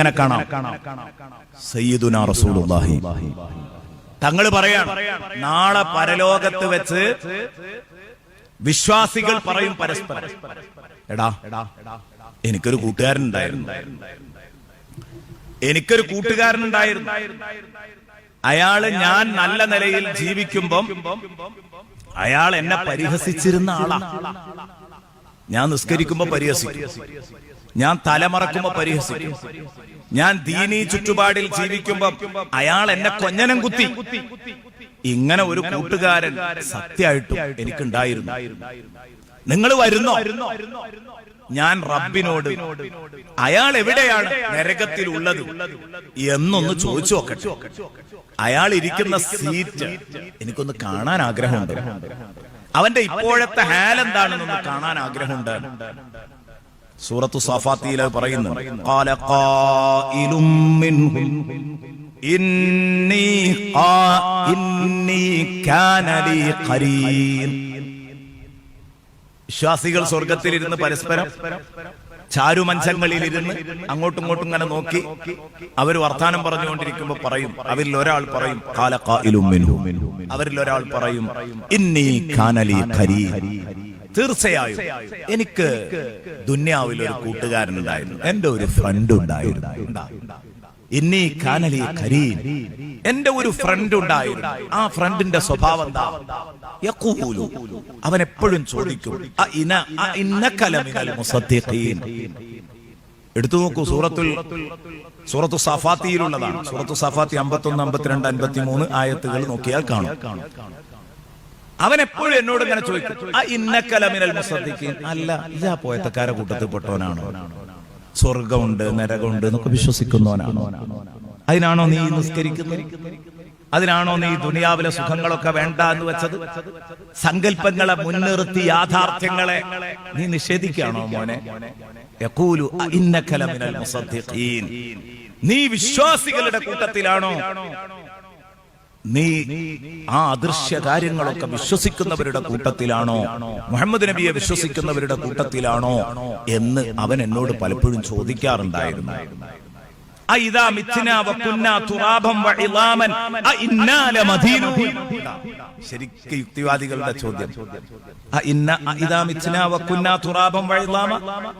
ഇങ്ങനെ കാണാം. റസൂലുള്ളാഹി. തങ്ങൾ പറയാണ് നാളെ പരലോകത്ത് വെച്ച് വിശ്വാസികൾ പറയും പരസ്പരം. എടാ എനിക്കൊരു കൂട്ടുകാരൻ ഉണ്ടായിരുന്നു എനിക്കൊരു കൂട്ടുകാരൻ ഉണ്ടായിരുന്നു അയാൾ ഞാൻ നല്ല നിലയിൽ ജീവിക്കുമ്പം അയാൾ എന്നെ പരിഹസിച്ചിരുന്ന ആളാ. ഞാൻ നിസ്കരിക്കുമ്പോ പരിഹസിക്കും. ഞാൻ തലമറക്കുമ്പോ പരിഹസിക്കും. ഞാൻ ദീനീ ചുറ്റുപാടിൽ ജീവിക്കുമ്പോ അയാൾ എന്നെ കൊഞ്ഞനം കുത്തി. ഇങ്ങനെ ഒരു കൂട്ടുകാരൻ സത്യമായിട്ടും എനിക്കുണ്ടായിരുന്നു. നിങ്ങൾ വരുന്നോ? ഞാൻ റബ്ബിനോട് അയാൾ എവിടെയാണ് നരകത്തിൽ ഉള്ളത് എന്നൊന്ന് ചോദിച്ചു നോക്കട്ടെ. അയാൾ ഇരിക്കുന്ന സീറ്റ് എനിക്കൊന്ന് കാണാൻ ആഗ്രഹമുണ്ട്. അവന്റെ ഇപ്പോഴത്തെ ഹാൽ എന്താണെന്നൊന്ന് കാണാൻ ആഗ്രഹമുണ്ട്. സൂറത്തു സഫാത്തിയിൽ അത് പറയുന്നു വിശ്വാസികൾ സ്വർഗത്തിലിരുന്ന് പരസ്പരം ചാരുമഞ്ചങ്ങളിൽ ഇരുന്ന് അങ്ങോട്ടും ഇങ്ങോട്ടും ഇങ്ങനെ നോക്കി അവർ വർത്താനം പറഞ്ഞുകൊണ്ടിരിക്കുമ്പോ പറയും അവരിൽ ഒരാൾ പറയും "ഖാല ഖായിലും അവരിൽ ഒരാൾ പറയും ഇന്നി കാനലി ഖരീ തീർച്ചയായും എനിക്ക് ദുന്യാവിൽ ഒരു കൂട്ടുകാരനുണ്ടായിരുന്നു. എന്റെ ഒരു ഫ്രണ്ട് ഉണ്ടായിരുന്നു. ഉണ്ടാ. ഇന്നി കാനലി കരീം എന്റെ ഒരു ഫ്രണ്ട് ഉണ്ടായിരുന്നു. ആ ഫ്രണ്ടിന്റെ സ്വഭാവം എന്താ? യഖൂലു. അവൻ എപ്പോഴും ചോദിക്കും "അ ഇന അ മുസദ്ദിഖീൻ? എടുത്തു നോക്കൂ സൂറത്തുൽ സൂറത്തു സഫാത്തിയിലുള്ളതാണ്. സൂറത്തു സഫാത്തി അമ്പത്തി ഒന്ന് അമ്പത്തിരണ്ട് അമ്പത്തിമൂന്ന് ആയത്തുകൾ നോക്കിയാൽ കാണും. അവൻ എപ്പോഴും എന്നോട് ഇങ്ങനെ ചോദിക്കും ആ ഇന്നക്കലമിനൽ അല്ല ഇതാ പോയത്തക്കാരെ കൂട്ടത്തിൽ പെട്ടവനാണോ സ്വർഗമുണ്ട് നരകമുണ്ട് എന്നൊക്കെ വിശ്വസിക്കുന്നവനാണോ? അതിനാണോ നീ നിസ്കരിക്കുന്നത്? അതിനാണോ നീ ദുനിയാവിലെ സുഖങ്ങളൊക്കെ വേണ്ട എന്ന് വെച്ചത്? സങ്കല്പങ്ങളെ മുൻനിർത്തി യാഥാർത്ഥ്യങ്ങളെ നീ നിഷേധിക്കുകയാണോ മോനെ? മുസദ്ദിഖീൻ നീ വിശ്വാസികളുടെ കൂട്ടത്തിലാണോ? നീ ആ അദൃശ്യ കാര്യങ്ങളൊക്കെ വിശ്വസിക്കുന്നവരുടെ കൂട്ടത്തിലാണോ? മുഹമ്മദ് നബിയെ വിശ്വസിക്കുന്നവരുടെ കൂട്ടത്തിലാണോ? എന്ന് അവൻ എന്നോട് പലപ്പോഴും ചോദിക്കാറുണ്ടായിരുന്നു. ശരിക്കും യുക്തിവാദികളുടെ ചോദ്യം.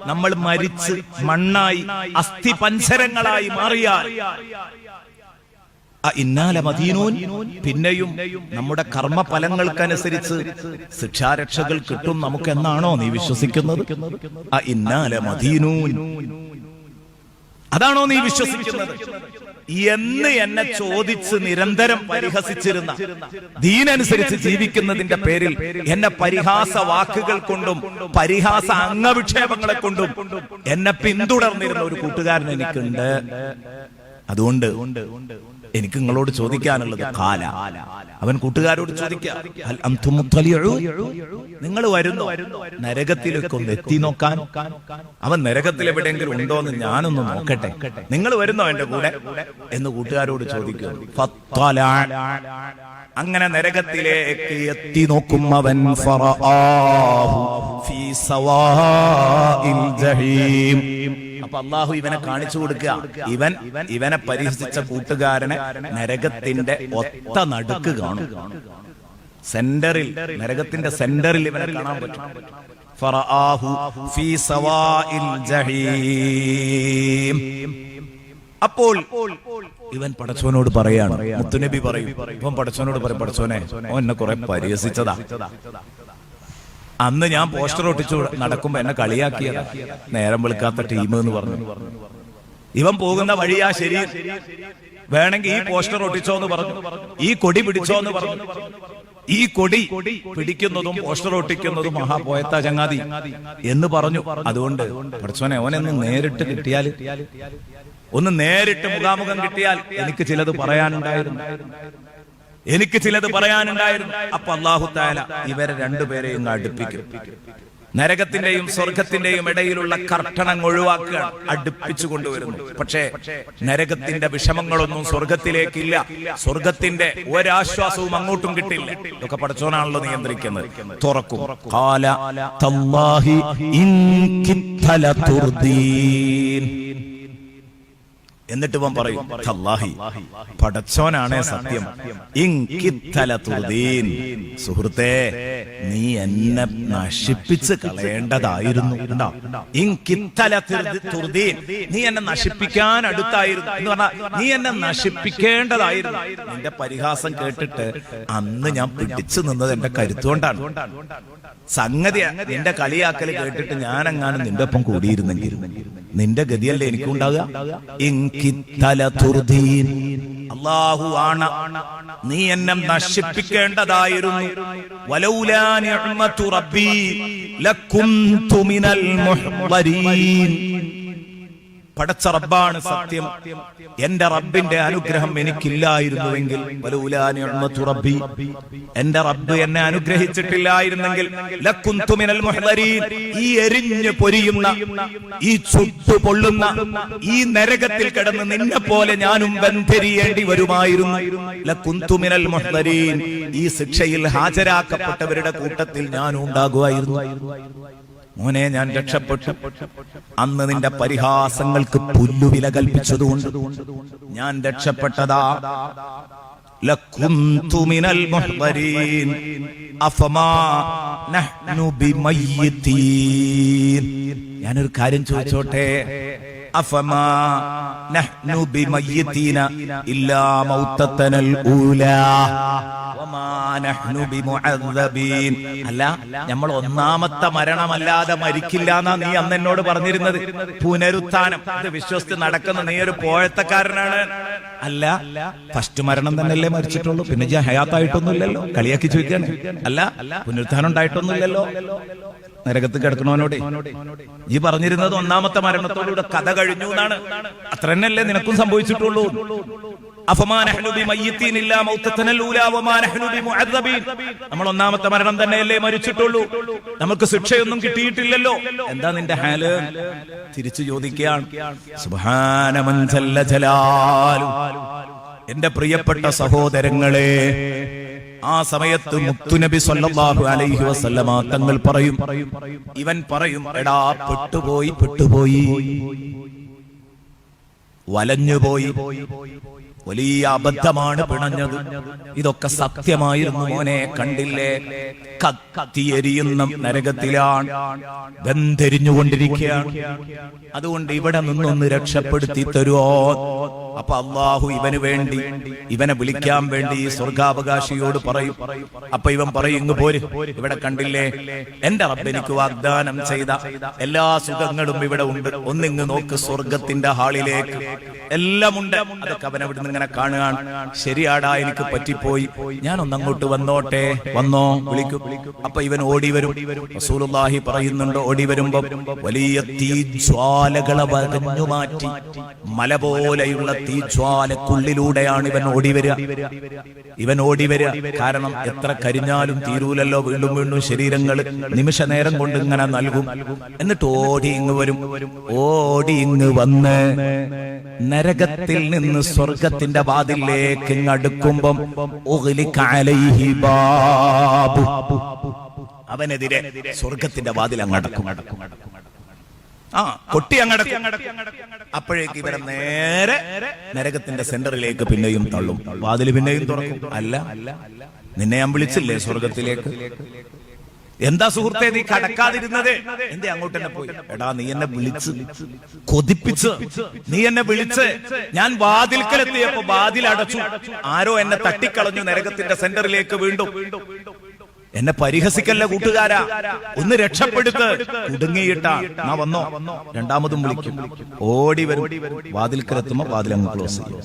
നമ്മൾ മരിച്ച് മണ്ണായി അസ്ഥി പഞ്ചരങ്ങളായി മാറിയാൽ പിന്നെയും നമ്മുടെ കർമ്മഫലങ്ങൾക്കനുസരിച്ച് ശിക്ഷാരക്ഷകൾ കിട്ടും നമുക്ക് എന്നാണോ നീ വിശ്വസിക്കുന്നത്? അതാണോ നീ വിശ്വസിക്കുന്നത്? എന്ന് എന്നെ ചോദിച്ച് നിരന്തരം പരിഹസിച്ചിരുന്ന ദീനനുസരിച്ച് ജീവിക്കുന്നതിന്റെ പേരിൽ എന്നെ പരിഹാസ വാക്കുകൾ കൊണ്ടും പരിഹാസ അംഗവിക്ഷേപങ്ങളെ കൊണ്ടും എന്നെ പിന്തുടർന്നിരുന്ന ഒരു കൂട്ടുകാരൻ എനിക്കുണ്ട്. അതുകൊണ്ട് എനിക്ക് നിങ്ങളോട് ചോദിക്കാനുള്ളത് കാല. അവൻ കൂട്ടുകാരോട് ചോദിക്കും നിങ്ങൾ വരുന്നു? നരകത്തിലേക്ക് ഒന്ന് എത്തി നോക്കാൻ. അവൻ നരകത്തിൽ എവിടെയെങ്കിലും ഉണ്ടോ എന്ന് ഞാനൊന്ന് നോക്കട്ടെ. നിങ്ങൾ വരുന്നോ എന്റെ കൂടെ? എന്ന് കൂട്ടുകാരോട് ചോദിക്കും. അങ്ങനെ നരകത്തിലേക്ക് എത്തി നോക്കും അവൻ ഫീ സവാഇൽ ജഹീം. അപ്പൊ അള്ളാഹു ഇവനെ കാണിച്ചു കൊടുക്കുക. ഇവൻ ഇവനെ പരിഹസിച്ച കൂട്ടുകാരനെ നരകത്തിന്റെ ഒത്ത നടുക്ക് കാണും. സെന്ററിൽ നരകത്തിന്റെ സെന്ററിൽ ഇവനെ കാണാൻ പറ്റും. അപ്പോൾ ഇവൻ പടച്ചോനോട് പറയാണ് മുത്തുനബി പറയും ഇവൻ പടച്ചോനോട് പറയും പടച്ചോനെ എന്നെ കുറെ പരിഹസിച്ചതാ. അന്ന് ഞാൻ പോസ്റ്റർ ഒട്ടിച്ചു നടക്കുമ്പോ എന്നെ കളിയാക്കിയ നേരം വെളുക്കാത്ത ടീം എന്ന് പറഞ്ഞു. ഇവൻ പോകുന്ന വഴി ആ ശരി. വേണമെങ്കിൽ ഈ പോസ്റ്റർ ഒട്ടിച്ചോ എന്ന് പറഞ്ഞു. ഈ കൊടി പിടിച്ചോ എന്ന് പറഞ്ഞു. ഈ കൊടി പിടിക്കുന്നതും പോസ്റ്റർ ഒട്ടിക്കുന്നതും മഹാപോയത്ത ചങ്ങാതി എന്ന് പറഞ്ഞു. അതുകൊണ്ട് പഠിച്ചോനെ അവനെന്ന് നേരിട്ട് കിട്ടിയാൽ ഒന്ന് നേരിട്ട് മുഖാമുഖം കിട്ടിയാൽ എനിക്ക് ചിലത് പറയാനുണ്ടായിരുന്നു. എനിക്ക് ചിലത് പറയാനുണ്ടായിരുന്നു. അപ്പൊ അള്ളാഹു താല ഇവരെ രണ്ടുപേരെയും അടുപ്പിക്കും. നരകത്തിന്റെയും സ്വർഗത്തിന്റെയും ഇടയിലുള്ള കർട്ടണങ്ങൾ ഒഴിവാക്കുക അടുപ്പിച്ചു കൊണ്ടുവരുന്നു. പക്ഷേ നരകത്തിന്റെ വിഷമങ്ങളൊന്നും സ്വർഗത്തിലേക്കില്ല. സ്വർഗത്തിന്റെ ഒരാശ്വാസവും അങ്ങോട്ടും കിട്ടില്ല. ഇതൊക്കെ പഠിച്ചോനാണല്ലോ നിയന്ത്രിക്കുന്നത്. തുറക്കും. കാല തല്ലാഹി ഇൻ എന്നിട്ട് ഇവൻ പറയും "തല്ലാഹി, പടച്ചോനാണേ സത്യം. സുഹൃത്തെ നീ എന്നെ നശിപ്പിച്ച് കളയേണ്ടതായിരുന്നു. നീ എന്നെ നശിപ്പിക്കാൻ അടുത്തായിരുന്നു. എന്ന് പറഞ്ഞാൽ നീ എന്നെ നശിപ്പിക്കേണ്ടതായിരുന്നു. നിന്റെ പരിഹാസം കേട്ടിട്ട് അന്ന് ഞാൻ പിടിച്ചു നിന്നത് എന്റെ കരുത്തുകൊണ്ടാണ്. സംഗതി നിന്റെ കളിയാക്കൽ കേട്ടിട്ട് ഞാൻ എങ്ങാനും നിന്റെ ഒപ്പം കൂടിയിരുന്നെങ്കിൽ നിന്റെ ഗതിയല്ലേ തുർദീൻ അള്ളാഹു ആണ്. നീ എന്നെ നശിപ്പിക്കേണ്ടതായിരുന്നു. പടച്ച റബ്ബാണ് സത്യം. എന്റെ റബ്ബിന്റെ അനുഗ്രഹം എനിക്കില്ലായിരുന്നുവെങ്കിൽ റബ്ബി എന്റെ റബ്ബ് എന്നെ അനുഗ്രഹിച്ചിട്ടില്ലായിരുന്നെങ്കിൽ ഈ എരിഞ്ഞു പൊരിയുന്ന ഈ ചുട്ടു പൊള്ളുന്ന ഈ നരകത്തിൽ കിടന്ന് നിന്നെ പോലെ ഞാനും ബന്ധരിയേണ്ടി വരുമായിരുന്നു. ലക്കുന്തുമിനൽ മിനൽ മുഹ്ളരീൻ ഈ ശിക്ഷയിൽ ഹാജരാക്കപ്പെട്ടവരുടെ കൂട്ടത്തിൽ ഞാനും ഉണ്ടാകുമായിരുന്നു മോനെ ഞാൻ രക്ഷപ്പെട്ടു. അന്ന് നിന്റെ പരിഹാസങ്ങൾക്ക് പുല്ലുവില കൽപ്പിച്ചതുകൊണ്ട് ഞാൻ രക്ഷപ്പെട്ടതാ. ഞാനൊരു കാര്യം ചോദിച്ചോട്ടെ? അഫമാ നഹ്നു ഇല്ലാ മൗത്തനൽ ഊലാ. അല്ല നമ്മൾ ഒന്നാമത്തെ മരണമല്ലാതെ മരിക്കില്ല എന്നാ നീ അന്ന് എന്നോട് പറഞ്ഞിരുന്നത്. പുനരുത്ഥാനം. അത് വിശ്വസിച്ച് നടക്കുന്ന നീ ഒരു പോഴത്തക്കാരനാണ്. അല്ല ഫസ്റ്റ് മരണം തന്നെയല്ലേ മരിച്ചിട്ടുള്ളൂ. പിന്നെ ഞാൻ ഹയാത്തായിട്ടൊന്നുമില്ലല്ലോ. കളിയാക്കി ചോദിക്കാണ്. അല്ല പുനരുത്ഥാനം ഉണ്ടായിട്ടൊന്നുമില്ലല്ലോ. നരകത്ത് കിടക്കണവനോട് ഈ പറഞ്ഞിരുന്നത് ഒന്നാമത്തെ മരണത്തോടുകൂടെ കഥ കഴിഞ്ഞു എന്നാണ്. അത്ര തന്നെയല്ലേ നിനക്കും സംഭവിച്ചിട്ടുള്ളൂ. നമ്മൾ ഒന്നാമത്തെ മരണം തന്നെയല്ലേ മരിച്ചിട്ടുള്ളൂ. നമുക്ക് ശിക്ഷയൊന്നും കിട്ടിയിട്ടില്ലല്ലോ. എന്താ നിന്റെ ഹാൽ? തിരിച്ചു ചോദിക്കുകയാണ്. എന്റെ പ്രിയപ്പെട്ട സഹോദരങ്ങളെ ആ സമയത്ത് മുത്തുനബി സല്ലല്ലാഹു അലൈഹി വസല്ലമ തങ്ങൾ പറയും ഇവൻ പറയും എടാ പെട്ടുപോയി പെട്ടുപോയി. വലഞ്ഞുപോയി. വലിയ അബദ്ധമാണ് പിണഞ്ഞത്. ഇതൊക്കെ സത്യമായിരുന്നു മോനെ കണ്ടില്ലേ? കത്തിയെരിയുന്ന നരകത്തിലാണ് ബന്ധരിഞ്ഞുകൊണ്ടിരിക്കുകയാണ് അതുകൊണ്ട് ഇവിടെ നിന്നൊന്ന് രക്ഷപ്പെടുത്തി തരുമോ അപ്പൊ അള്ളാഹു ഇവന് വേണ്ടി ഇവനെ വിളിക്കാൻ വേണ്ടി ഈ സ്വർഗാവകാശിയോട് പറയും. അപ്പൊ ഇവൻ പറയും ഇങ്ങ് പോര് ഇവിടെ കണ്ടില്ലേ? എന്റെ റബ്ബെനിക്ക് വാഗ്ദാനം ചെയ്ത എല്ലാ സുഖങ്ങളും ഇവിടെ ഉണ്ട്. ഒന്നിങ്ങ് നോക്ക് സ്വർഗത്തിന്റെ ഹാളിലേക്ക്. എല്ലാം ഉണ്ട്. അതൊക്കെ അവിടെ ഇങ്ങനെ കാണുകയാണ്. ശരിയാടാ എനിക്ക് പറ്റിപ്പോയി. ഞാൻ ഒന്നങ്ങോട്ട് വന്നോട്ടെ? വന്നോ? വിളിക്കും. അപ്പൊ ഇവൻ ഓടി വരും. റസൂലുള്ളാഹി പറയുന്നുണ്ട് ഓടി വരുമ്പോ വലിയ തീജ്വാലകളെ വകഞ്ഞു മാറ്റി. മല പോലെയുള്ള തീജ്വാലക്കുള്ളിലൂടെയാണ് ഇവൻ ഓടി വരിക ഇവൻ ഓടി വരിക കാരണം എത്ര കരിഞ്ഞാലും തീരൂലല്ലോ വീണ്ടും വീണ്ടും ശരീരങ്ങൾ നിമിഷ നേരം കൊണ്ട് ഇങ്ങനെ നൽകും. എന്നിട്ട് ഓടി ഇങ്ങ് വരും. ഓടി ഇങ്ങ് വന്ന് നരകത്തിൽ നിന്ന് സ്വർഗത്തിന്റെ വാതിലേക്ക് ഇങ്ങ് അടുക്കുമ്പം അലൈഹി ബാബു. അവനെതിരെ സ്വർഗത്തിന്റെ വാതിൽ അങ്ങടക്കും ആ കൊട്ടി അങ്ങടക്കും. അപ്പോഴേക്ക് ഇവരെ നേരെ നരകത്തിന്റെ സെന്ററിലേക്ക് പിന്നെയും തള്ളും. വാതിൽ പിന്നെയും തുറക്കും. അല്ല നിന്നെ ഞാൻ വിളിച്ചില്ലേ സ്വർഗത്തിലേക്ക്? എന്താ സുഹൃത്തെ നീ കടക്കാതിരുന്നത്? എന്തേ അങ്ങോട്ട് തന്നെ പോയി? എടാ നീ എന്നെ വിളിച്ച് കൊതിപ്പിച്ച്. നീ എന്നെ വിളിച്ച്. ഞാൻ വാതിൽക്കലെത്തിയപ്പോ വാതിൽ അടച്ചു ആരോ എന്നെ തട്ടിക്കളഞ്ഞു നരകത്തിന്റെ സെന്ററിലേക്ക് വീണ്ടും. എന്നെ പരിഹസിക്കല്ല കൂട്ടുകാരാ? ഒന്ന് രക്ഷപ്പെടുത്ത്. കുടുങ്ങിയിട്ടാ. നാ വന്നോ? രണ്ടാമതും വിളിക്കും. ഓടി വരും. വാതിൽക്കലെത്തുമ്പോ വാതിൽ അങ്ങ് ക്ലോസ് ചെയ്യും.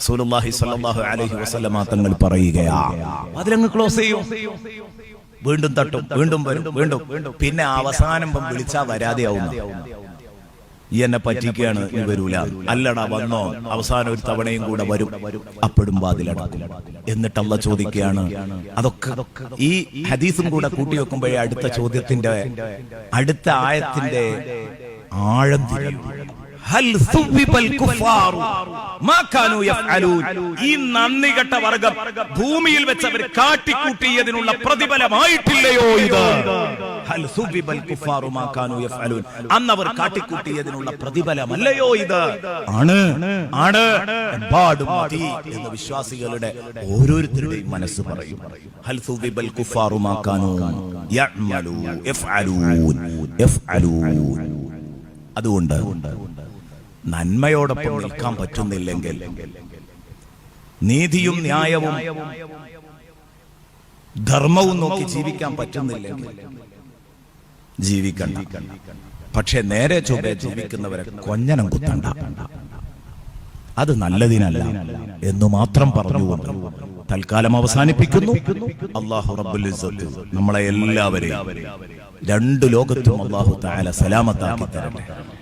റസൂലുള്ളാഹി സല്ലല്ലാഹു അലൈഹി വസല്ലമ തങ്ങൾ പറയുകയാ. വാതിലങ്ങ് ക്ലോസ് ചെയ്യും. വീണ്ടും തട്ടും. വീണ്ടും വരും. വീണ്ടും പിന്നെ അവസാനം വിളിച്ചാ വരാതെയാവുന്ന. ഈ എന്നെ പറ്റിക്കുകയാണ് വരൂല. അല്ലടാ വന്നോ. അവസാനം ഒരു തവണയും കൂടെ വരും. അപ്പോഴും വാതിലട. എന്നിട്ട് അള്ള ചോദിക്കുകയാണ് അതൊക്കെ ഈ ഹദീസും കൂടെ കൂട്ടി വെക്കുമ്പോഴേ അടുത്ത ചോദ്യത്തിന്റെ അടുത്ത ആയത്തിന്റെ ആഴം തിരിയും. ഈ നന്ദി കെട്ട വർഗം ഭൂമിയിൽ വെച്ച് അവർ കാട്ടിക്കൂട്ടിയതിനുള്ള പ്രതിഫലമായിട്ടില്ലയോ ഇത്? അന്ന് അവർ കാട്ടിക്കൂട്ടിയതിനുള്ള പ്രതിഫലമല്ലയോ ഇത്? ആണ്. ആണ്. എമ്പാടും മതി എന്ന് വിശ്വാസികളുടെ ഓരോരുത്തരുടെയും മനസ്സ് പറയും. അതുകൊണ്ട് നന്മയോടൊപ്പം നിൽക്കാൻ പറ്റുന്നില്ലെങ്കിൽ നീതിയും ന്യായവും ധർമ്മവും നോക്കി ജീവിക്കാൻ പറ്റുന്നില്ലെങ്കിൽ ജീവിക്കണ്ട. പക്ഷെ നേരെ ചൊവ്വെ ജീവിക്കുന്നവരെ കൊഞ്ഞനം കുത്തണ്ട. അത് നല്ലതിനല്ല എന്ന് മാത്രം പറഞ്ഞുകൊണ്ട് തൽക്കാലം അവസാനിപ്പിക്കുന്നു. അള്ളാഹു റബ്ബുൽ നമ്മളെ എല്ലാവരെയും രണ്ടു ലോകത്തും അള്ളാഹു താല സലാമത്താക്കി തരട്ടെ.